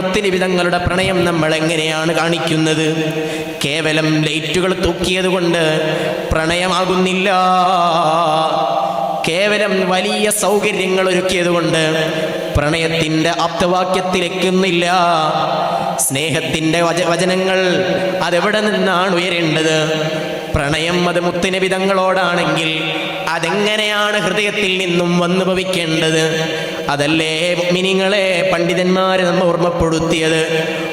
മുത്തിനിബിതങ്ങളുടെ പ്രണയം നമ്മൾ എങ്ങനെയാണ് കാണിക്കുന്നത്? കേവലം ലൈറ്റുകൾ തൂക്കിയത് കൊണ്ട് പ്രണയമാകുന്നില്ല. കേവലം വലിയ സൗകര്യങ്ങൾ ഒരുക്കിയത് കൊണ്ട് പ്രണയത്തിന്റെ ആപ്തവാക്യത്തിലെക്കുന്നില്ല സ്നേഹത്തിന്റെ വച വചനങ്ങൾ അതെവിടെ നിന്നാണ് ഉയരേണ്ടത്? പ്രണയം അത് മുത്തിനബിതങ്ങളോടാണെങ്കിൽ അതെങ്ങനെയാണ് ഹൃദയത്തിൽ നിന്നും വന്നു ഭവിക്കേണ്ടത്? അതല്ലേ മിനിങ്ങളെ പണ്ഡിതന്മാരെ നമ്മൾ ഓർമ്മപ്പെടുത്തിയത്?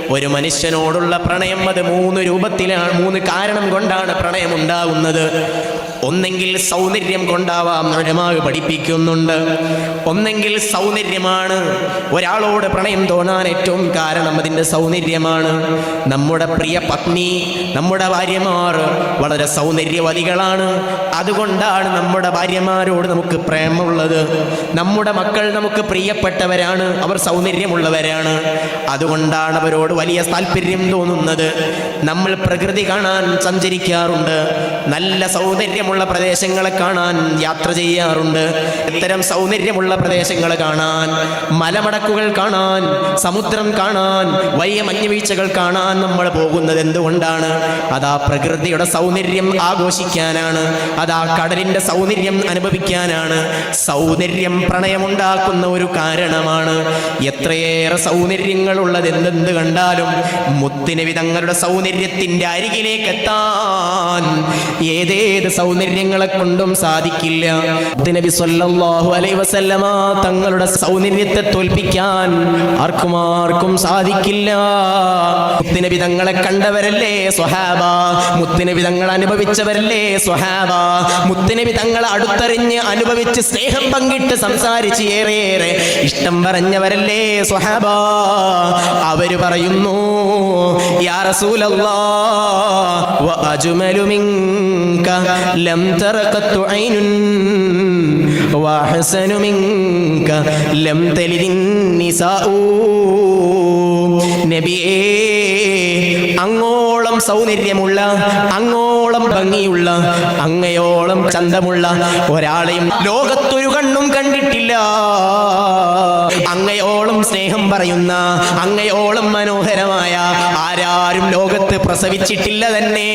ഒരു മനുഷ്യനോടുള്ള പ്രണയം അത് മൂന്ന് രൂപത്തിലാണ് മൂന്ന് കാരണം കൊണ്ടാണ് പ്രണയം ഉണ്ടാകുന്നത് ഒന്നെങ്കിൽ സൗന്ദര്യം കൊണ്ടാവാം നഴമാവ് പഠിപ്പിക്കുന്നുണ്ട്. ഒന്നെങ്കിൽ സൗന്ദര്യമാണ്. ഒരാളോട് പ്രണയം തോന്നാൻ ഏറ്റവും കാരണം അതിന്റെ സൗന്ദര്യമാണ്. നമ്മുടെ പ്രിയ പത്നി നമ്മുടെ ഭാര്യമാർ വളരെ സൗന്ദര്യവതികളാണ്. അതുകൊണ്ടാണ് നമ്മുടെ ഭാര്യമാരോട് നമുക്ക് പ്രേമമുള്ളത്. നമ്മുടെ മക്കൾ നമുക്ക് പ്രിയപ്പെട്ടവരാണ്. അവർ സൗന്ദര്യമുള്ളവരാണ്. അതുകൊണ്ടാണ് അവരോട് വലിയ താല്പര്യം തോന്നുന്നത്. നമ്മൾ പ്രകൃതി കാണാൻ സഞ്ചരിക്കാറുണ്ട്. നല്ല സൗന്ദര്യമുള്ള പ്രദേശങ്ങളെ കാണാൻ യാത്ര ചെയ്യാറുണ്ട്. ഇത്തരം സൗന്ദര്യമുള്ള പ്രദേശങ്ങൾ കാണാൻ മലമടക്കുകൾ കാണാൻ സമുദ്രം കാണാൻ വലിയ മഞ്ഞുവീഴ്ചകൾ കാണാൻ നമ്മൾ പോകുന്നത് എന്തുകൊണ്ടാണ്? അതാ പ്രകൃതിയുടെ സൗന്ദര്യം ആഘോഷിക്കാനാണ്. അതാ കടലിന്റെ സൗന്ദര്യം അനുഭവിക്കാനാണ്. സൗന്ദര്യം പ്രണയമുണ്ടാക്കുന്ന ഒരു കാരണമാണ്. എത്രയേറെ സൗന്ദര്യങ്ങളുള്ളത് എന്തെന്ത് കണ്ടാലും മുത്തിന് വിധങ്ങളുടെ സൗന്ദര്യത്തിന്റെ അരികിലേക്ക് എത്താൻ ഏതേത് സൗന്ദര്യങ്ങളെ കൊണ്ടും സാധിക്കില്ല. സല്ലല്ലാഹു അലൈഹി വസല്ലമ തങ്ങളുടെ സൗന്ദര്യത്തെ തോൽപ്പിക്കാൻ ആർക്കും ആർക്കും സാധിക്കില്ല. മുത്തുനബി തങ്ങളെ കണ്ടവരല്ലേ സ്വഹാബ? മുത്തുനബി തങ്ങൾ അനുഭവിച്ചവരല്ലേ സ്വഹാബ? മുത്തുനബി തങ്ങളെ അടുത്തറിഞ്ഞ് അനുഭവിച്ച് സ്നേഹം പങ്കിട്ട് സംസാരിച്ച് ഏറെയേറെ ഇഷ്ടം പറഞ്ഞവരല്ലേ സ്വഹാബ? അവർ പറയുന്നു യാ റസൂലല്ലാ വ അജ്മലു മിൻക ലം തറഖത്തു ഐനുൻ وأحسن منك لم تلد النساء നബിയേ അങ്ങോളം സൗന്ദര്യമുള്ള അങ്ങോളം ഭംഗിയുള്ള അങ്ങയോളം ചന്തമുള്ള ഒരാളെയും ലോകത്തൊരു കണ്ണും കണ്ടിട്ടില്ല. അങ്ങയോളം സ്നേഹം പറയുന്ന അങ്ങയോളം മനോഹരമായ ആരാരും ലോകത്ത് പ്രസവിച്ചിട്ടില്ല തന്നെ.